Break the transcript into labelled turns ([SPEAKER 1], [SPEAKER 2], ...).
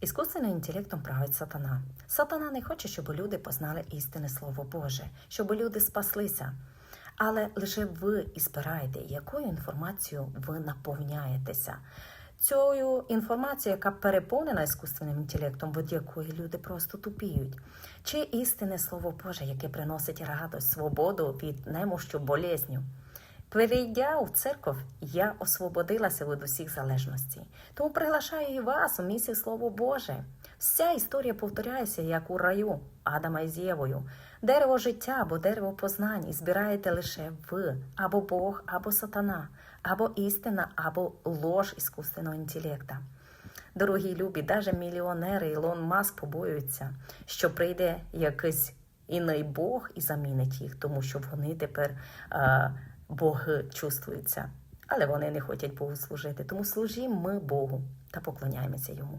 [SPEAKER 1] Іскусственним інтелектом править сатана. Сатана не хоче, щоб люди познали істинне Слово Боже, щоб люди спаслися. Але лише ви і збираєте, якою інформацією ви наповняєтеся. Цією інформацією, яка переповнена іскусственним інтелектом, від якої люди просто тупіють. Чи істинне Слово Боже, яке приносить радость, свободу від немощу, болезню. Перейдя у церков, я освободилася від усіх залежностей. Тому приглашаю і вас у місії Слово Боже. Вся історія повторяється, як у раю Адама із Євою. Дерево життя або дерево познань збираєте лише ви, або Бог, або сатана, або істина, або лож іскусственного інтелекта. Дорогі любі, навіть мільйонери Ілон Маск побоюються, що прийде якийсь іний Бог і замінить їх, тому що вони тепер е, боги чувствуються. Але вони не хочуть Богу служити. Тому служімо ми Богу та поклоняємося йому.